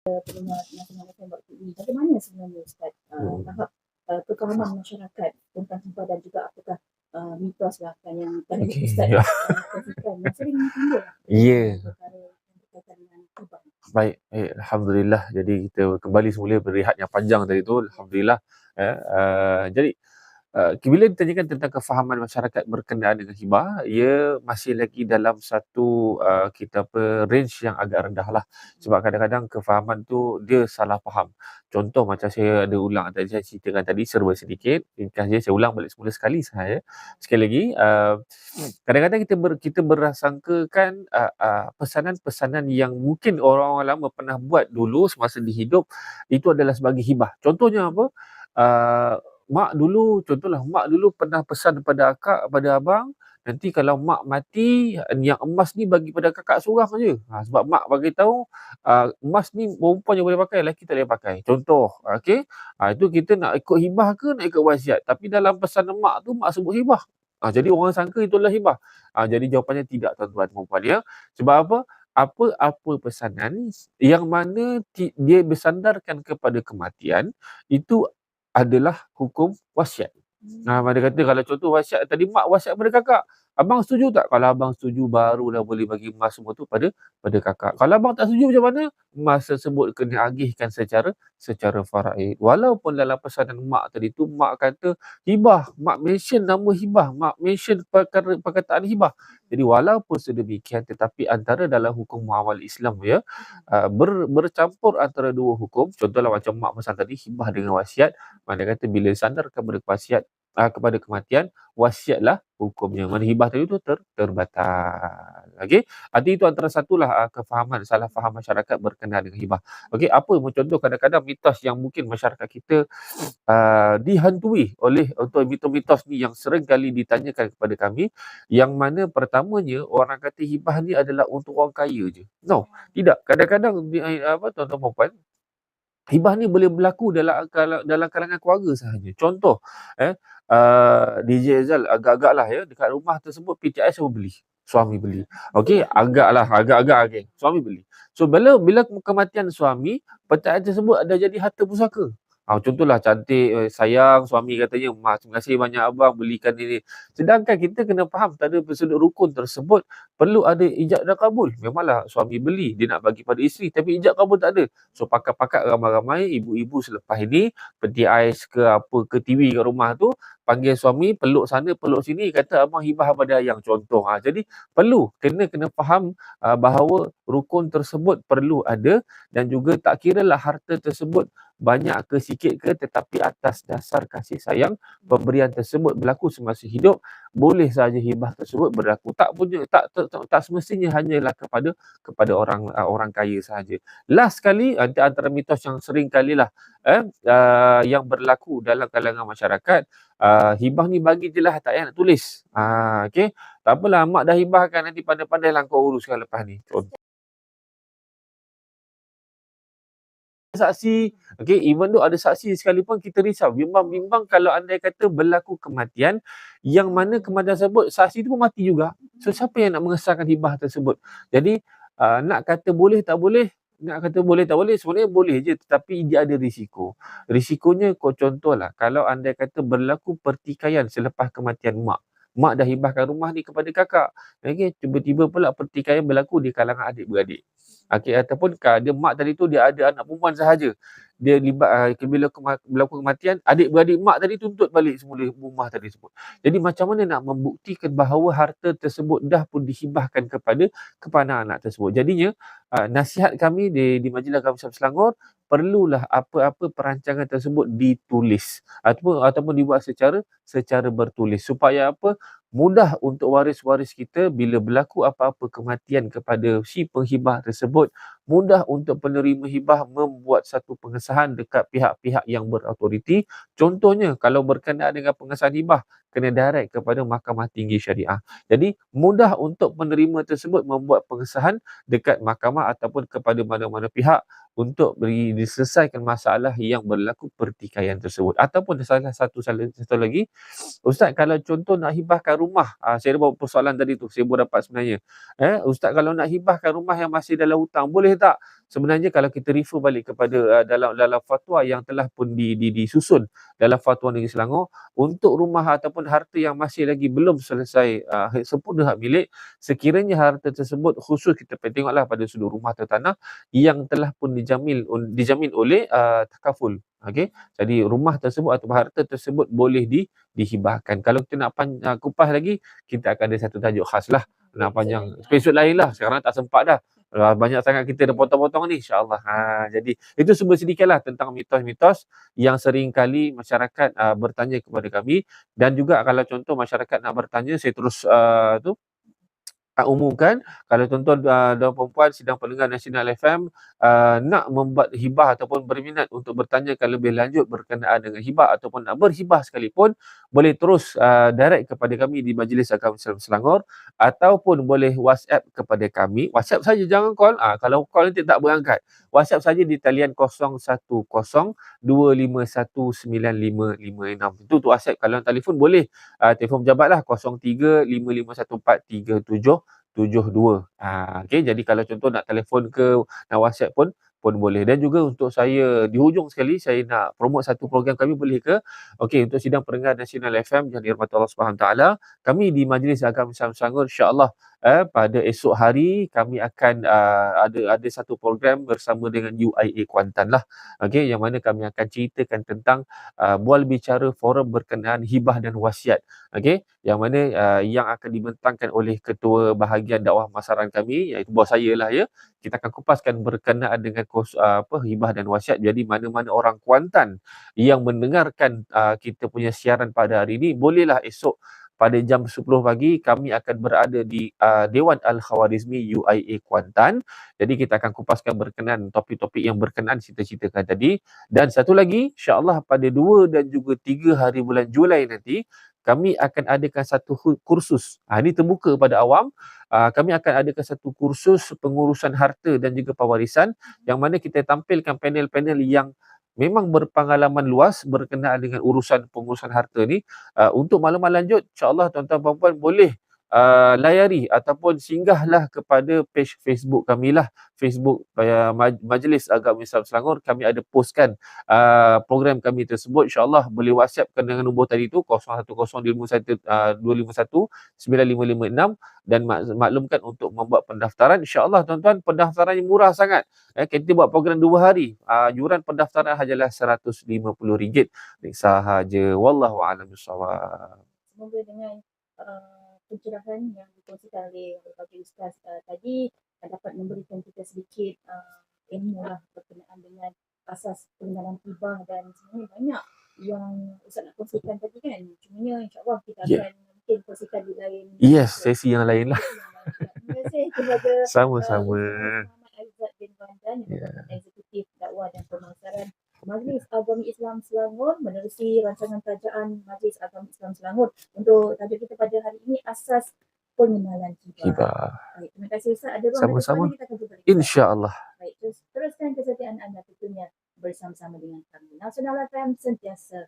Nasional ini. Bagaimana sebenarnya Ustaz uh, Hmm. tahap uh, kefahaman masyarakat tentang hibah dan juga apakah uh, mitos lah kan yang tadi Okey, Ustaz ya. uh, kongsikan yang sering timbul lah Ya. Baik, baik. Alhamdulillah. Jadi kita kembali semula berehat yang panjang tadi tu. Alhamdulillah. Eh, uh, jadi uh, bila ditanyakan tentang kefahaman masyarakat berkenaan dengan hibah, ia masih lagi dalam satu uh, kita apa range yang agak rendah lah. Sebab kadang-kadang kefahaman tu dia salah faham. Contoh macam saya ada ulang tadi saya ceritakan tadi serba sedikit. Ringkas je saya ulang balik semula sekali sahaja. Sekali lagi uh, kadang-kadang kita ber, kita berasangkakan uh, uh, pesanan-pesanan yang mungkin orang-orang lama pernah buat dulu semasa dihidup itu adalah sebagai hibah. Contohnya apa? Uh, mak dulu contohlah mak dulu pernah pesan kepada akak pada abang nanti kalau mak mati yang emas ni bagi pada kakak seorang je. Ha, sebab mak bagi tahu uh, emas ni perempuan yang boleh pakai lelaki tak boleh pakai. Contoh, okey. Ha, itu kita nak ikut hibah ke nak ikut wasiat. Tapi dalam pesan mak tu mak sebut hibah. Ha, jadi orang sangka itu adalah hibah. Ha, jadi jawapannya tidak tuan-tuan dan puan ya. Sebab apa? Apa-apa pesanan yang mana ti- dia bersandarkan kepada kematian itu adalah hukum wasiat. Nah, dia kata kalau contoh wasiat tadi mak wasiat pada kakak. Abang setuju tak? Kalau abang setuju barulah boleh bagi emas semua tu pada pada kakak. Kalau abang tak setuju macam mana? Emas tersebut kena agihkan secara secara faraid. Walaupun dalam pesanan mak tadi tu mak kata hibah, mak mention nama hibah, mak mention perkara perkataan hibah. Jadi walaupun sedemikian tetapi antara dalam hukum muamal Islam ya uh, ber, bercampur antara dua hukum. Contohlah macam mak pesan tadi hibah dengan wasiat. Mana kata bila sandar kepada wasiat uh, kepada kematian wasiatlah hukumnya. Mana hibah tadi tu ter, terbatal. Okey. Arti itu antara satulah uh, kefahaman salah faham masyarakat berkenaan dengan hibah. Okey, apa contoh kadang-kadang mitos yang mungkin masyarakat kita uh, dihantui oleh untuk mitos-mitos ni yang sering kali ditanyakan kepada kami yang mana pertamanya orang kata hibah ni adalah untuk orang kaya je. No, tidak. Kadang-kadang di- apa tuan-tuan puan hibah ni boleh berlaku dalam dalam kalangan keluarga sahaja. Contoh eh uh, DJ Azal agak-agak lah ya dekat rumah tersebut PTI siapa beli? Suami beli. Okey, agaklah agak-agak okey. Suami beli. So bila bila kematian suami, PTI tersebut ada jadi harta pusaka. Ha, contohlah cantik, eh, sayang suami katanya, mak terima kasih banyak abang belikan ini. Sedangkan kita kena faham pada sudut rukun tersebut perlu ada ijab dan kabul. Memanglah suami beli, dia nak bagi pada isteri tapi ijab kabul tak ada. So pakat-pakat ramai-ramai ibu-ibu selepas ini peti ais ke apa ke TV kat rumah tu panggil suami peluk sana peluk sini kata abang hibah pada ayang contoh. Ha, jadi perlu kena kena faham uh, bahawa rukun tersebut perlu ada dan juga tak kiralah harta tersebut banyak ke sikit ke tetapi atas dasar kasih sayang pemberian tersebut berlaku semasa hidup boleh saja hibah tersebut berlaku. Tak punya tak tak, tak, tak semestinya hanyalah kepada kepada orang uh, orang kaya sahaja last sekali antara, antara mitos yang sering kali lah eh, uh, yang berlaku dalam kalangan masyarakat uh, hibah ni bagi je lah tak payah nak tulis. Uh, okay? tak apalah mak dah hibahkan nanti pandai-pandai lah kau uruskan lepas ni saksi. Okey even though ada saksi sekalipun kita risau. Bimbang-bimbang kalau andai kata berlaku kematian yang mana kematian tersebut saksi tu pun mati juga. So siapa yang nak mengesahkan hibah tersebut? Jadi uh, nak kata boleh tak boleh nak kata boleh tak boleh sebenarnya boleh je. Tetapi dia ada risiko. Risikonya kau contohlah kalau andai kata berlaku pertikaian selepas kematian mak. Mak dah hibahkan rumah ni kepada kakak. Okey tiba-tiba pula pertikaian berlaku di kalangan adik-beradik Okey ataupun dia mak tadi tu dia ada anak perempuan sahaja. Dia libat uh, bila berlaku kematian adik-beradik mak tadi tuntut balik semula rumah tadi sebut. Jadi macam mana nak membuktikan bahawa harta tersebut dah pun dihibahkan kepada kepada anak tersebut. Jadinya uh, nasihat kami di di Majlis Agama Selangor perlulah apa-apa perancangan tersebut ditulis ataupun ataupun dibuat secara secara bertulis supaya apa mudah untuk waris-waris kita bila berlaku apa-apa kematian kepada si penghibah tersebut mudah untuk penerima hibah membuat satu pengesahan dekat pihak-pihak yang berautoriti. Contohnya kalau berkenaan dengan pengesahan hibah kena direct kepada Mahkamah Tinggi Syariah. Jadi mudah untuk penerima tersebut membuat pengesahan dekat mahkamah ataupun kepada mana-mana pihak untuk beri diselesaikan masalah yang berlaku pertikaian tersebut. Ataupun salah satu salah satu lagi ustaz kalau contoh nak hibahkan rumah. Ah, saya bawa persoalan tadi tu saya baru dapat sebenarnya. Eh ustaz kalau nak hibahkan rumah yang masih dalam hutang boleh tak sebenarnya kalau kita refer balik kepada uh, dalam dalam fatwa yang telah pun di, di, disusun dalam fatwa negeri Selangor untuk rumah ataupun harta yang masih lagi belum selesai uh, sempurna hak milik sekiranya harta tersebut khusus kita pergi tengoklah pada sudut rumah atau tanah yang telah pun dijamin dijamin oleh uh, takaful. Okey? Jadi rumah tersebut atau harta tersebut boleh di dihibahkan. Kalau kita nak pan, uh, kupas lagi kita akan ada satu tajuk khas lah nak panjang episod lain lah. Sekarang tak sempat dah Uh, banyak sangat kita dah potong-potong ni insyaAllah. Ha, jadi itu semua sedikitlah tentang mitos-mitos yang sering kali masyarakat uh, bertanya kepada kami dan juga kalau contoh masyarakat nak bertanya saya terus uh, tu uh, umumkan. Kalau tuan-tuan uh, dan perempuan sidang pendengar Nasional FM uh, nak membuat hibah ataupun berminat untuk bertanyakan lebih lanjut berkenaan dengan hibah ataupun nak berhibah sekalipun boleh terus uh, direct kepada kami di Majlis Agama Islam Selangor ataupun boleh WhatsApp kepada kami. WhatsApp saja jangan call. Uh, kalau call nanti tak berangkat. WhatsApp saja di talian 0102519556 itu tu WhatsApp. Kalau telefon boleh uh, telefon pejabat lah 03551437 72. Ha, okay, jadi kalau contoh nak telefon ke, nak WhatsApp pun pun boleh. Dan juga untuk saya di hujung sekali saya nak promote satu program kami boleh ke? Okey, untuk sidang pendengar Nasional FM yang dirahmati Allah Subhanahu taala, kami di Majlis Agama Islam Selangor insya-Allah eh, pada esok hari kami akan uh, ada ada satu program bersama dengan UIA Kuantan lah. Okey, yang mana kami akan ceritakan tentang uh, bual bicara forum berkenaan hibah dan wasiat. Okey, yang mana uh, yang akan dibentangkan oleh ketua bahagian dakwah masyarakat kami iaitu bos saya lah ya. Kita akan kupaskan berkenaan dengan kos, uh, apa hibah dan wasiat. Jadi mana-mana orang Kuantan yang mendengarkan uh, kita punya siaran pada hari ini bolehlah esok pada jam 10 pagi kami akan berada di uh, Dewan Al-Khawarizmi UIA Kuantan. Jadi kita akan kupaskan berkenan topik-topik yang berkenan cerita-ceritakan tadi. Dan satu lagi, insyaAllah pada 2 dan juga 3 hari bulan Julai nanti, kami akan adakan satu kursus. Ha, ini terbuka pada awam. Uh, kami akan adakan satu kursus pengurusan harta dan juga pewarisan yang mana kita tampilkan panel-panel yang memang berpengalaman luas berkenaan dengan urusan pengurusan harta ni uh, untuk maklumat lanjut insyaallah tuan-tuan puan-puan boleh uh, layari ataupun singgahlah kepada page Facebook kami lah. Facebook uh, Majlis Agama Islam Selangor kami ada postkan uh, program kami tersebut. Insyaallah boleh whatsappkan dengan nombor tadi tu 010251 uh, 251 9556 dan mak- maklumkan untuk membuat pendaftaran. Insyaallah tuan-tuan pendaftaran yang murah sangat. Eh, kita buat program dua hari. Uh, yuran pendaftaran hanyalah RM150 ni sahaja. Wallahu a'lam bissawab. Semoga dengan uh, pencerahan yang dikongsikan oleh berbagai ustaz uh, tadi uh, dapat memberikan kita sedikit uh, ilmu lah berkenaan dengan asas pengenalan hibah dan sebenarnya banyak yang ustaz nak kongsikan tadi kan. Cumanya insyaAllah kita Yeah. akan mungkin kongsikan di lain yes sesi yang lain lah. Terima kasih kepada sama-sama. uh, Muhammad Aizat bin Bandan yang Ya. eksekutif dakwah dan pemasaran Majlis Agama Islam Selangor menerusi rancangan kerajaan Majlis Agama Islam Selangor untuk tajuk kita pada hari ini asas pengenalan hibah Baik, terima kasih Ustaz. Ada ruang Sama-sama. kita akan jumpa insyaallah Baik, terus teruskan kesetiaan anda tentunya bersama-sama dengan kami. Nasional FM sentiasa